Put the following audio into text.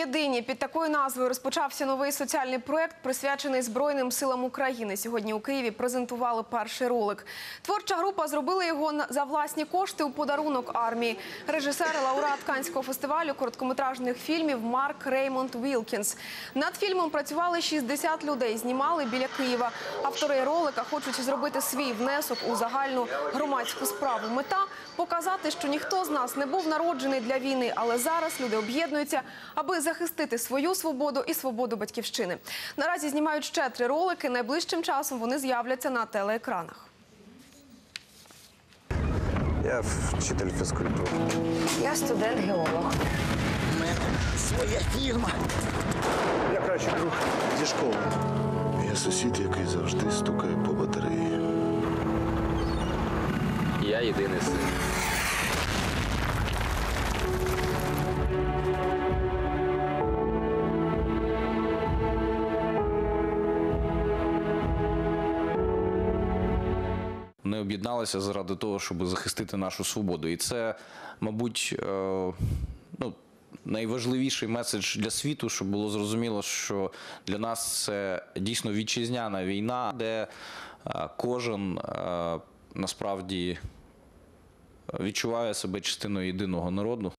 Єдині під такою назвою розпочався новий соціальний проект, присвячений Збройним силам України. Сьогодні у Києві презентували перший ролик. Творча група зробила його за власні кошти у подарунок армії. Режисер, лауреат Канського фестивалю короткометражних фільмів Марк Реймонд Вілкінс. Над фільмом працювали 60 людей. Знімали біля Києва. Автори ролика хочуть зробити свій внесок у загальну громадську справу. Мета показати, що ніхто з нас не був народжений для війни, але зараз люди об'єднуються, аби захистити свою свободу і свободу батьківщини. Наразі знімають ще три ролики. Найближчим часом вони з'являться на телеекранах. Я вчитель фізкультури. Я студент-геолог. У мене своя фірма. Я кращий друг зі школи. Я сусід, який завжди стукає по батареї. Я єдиний син. Вони об'єдналися заради того, щоб захистити нашу свободу. І це, мабуть, е, ну, найважливіший меседж для світу, щоб було зрозуміло, що для нас це дійсно вітчизняна війна, де е, кожен е, насправді відчуває себе частиною єдиного народу.